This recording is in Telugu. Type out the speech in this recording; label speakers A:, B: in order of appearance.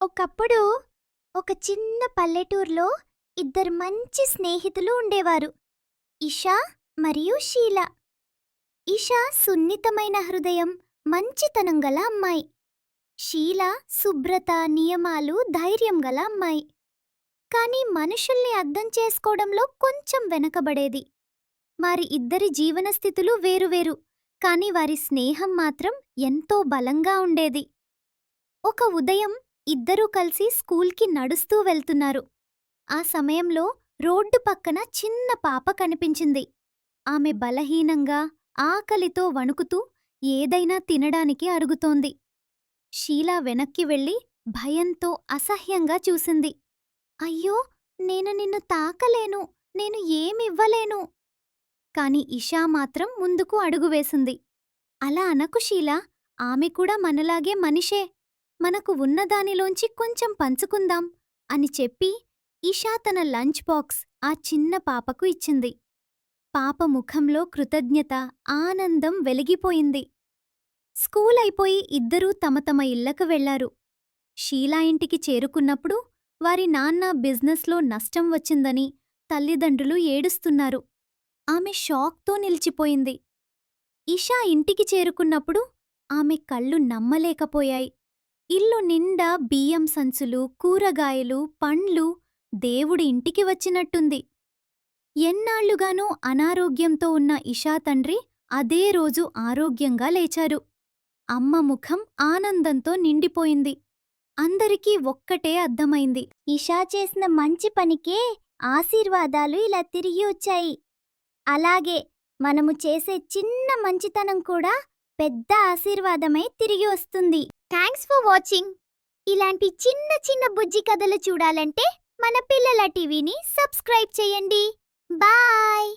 A: ఒకప్పుడు ఒక చిన్న పల్లెటూరులో ఇద్దరు మంచి స్నేహితులు ఉండేవారు ఇషా మరియు షీల. ఇషా సున్నితమైన హృదయం మంచితనం గల అమ్మాయి. షీల శుభ్రత నియమాలు ధైర్యం గల అమ్మాయి. కానీ మనుషుల్ని అర్థం చేసుకోవడంలో కొంచెం వెనకబడేది. వారి ఇద్దరి జీవన స్థితులు వేరువేరు కాని వారి స్నేహం మాత్రం ఎంతో బలంగా ఉండేది. ఒక ఉదయం ఇద్దరూ కలిసి స్కూల్కి నడుస్తూ వెళ్తున్నారు. ఆ సమయంలో రోడ్డు పక్కన చిన్న పాప కనిపించింది. ఆమె బలహీనంగా ఆకలితో వణుకుతూ ఏదైనా తినడానికి అడుగుతోంది. షీలా వెనక్కి వెళ్ళి భయంతో అసహ్యంగా చూసింది. అయ్యో! నేను నిన్ను తాకలేను. నేను ఏమివ్వలేను. కాని ఇషా మాత్రం ముందుకు అడుగు వేసింది. అలా అనకు షీలా. ఆమె కూడా మనలాగే మనిషే. మనకు ఉన్నదానిలోంచి కొంచెం పంచుకుందాం అని చెప్పి ఇషా తన లంచ్ బాక్స్ ఆ చిన్న పాపకు ఇచ్చింది. పాప ముఖంలో కృతజ్ఞత ఆనందం వెలిగిపోయింది. స్కూల్ అయిపోయి ఇద్దరూ తమ తమ ఇళ్ళకు వెళ్ళారు షీలా ఇంటికి చేరుకున్నప్పుడు వారి నాన్న బిజినెస్లో నష్టం వచ్చిందని తల్లిదండ్రులు ఏడుస్తున్నారు. ఆమె షాక్తో నిలిచిపోయింది. ఇషా ఇంటికి చేరుకున్నప్పుడు ఆమె కళ్ళు నమ్మలేకపోయాయి. ఇల్లు నిండా బియ్యం సంచులు కూరగాయలు పండ్లు దేవుడి ఇంటికి వచ్చినట్టుంది. ఎన్నాళ్ళుగానూ అనారోగ్యంతో ఉన్న ఇషా తండ్రి అదే రోజు ఆరోగ్యంగా లేచారు. అమ్మ ముఖం ఆనందంతో నిండిపోయింది. అందరికీ ఒక్కటే అర్థమైంది. ఇషా చేసిన మంచి పనికే ఆశీర్వాదాలు ఇలా తిరిగి వచ్చాయి. అలాగే మనము చేసే చిన్న మంచితనం కూడా పెద్ద ఆశీర్వాదమై తిరిగి వస్తుంది. థ్యాంక్స్ ఫర్ వాచింగ్ ఇలాంటి చిన్న చిన్న బుజ్జి కథలు చూడాలంటే మన పిల్లల టీవీని సబ్స్క్రైబ్ చేయండి. బాయ్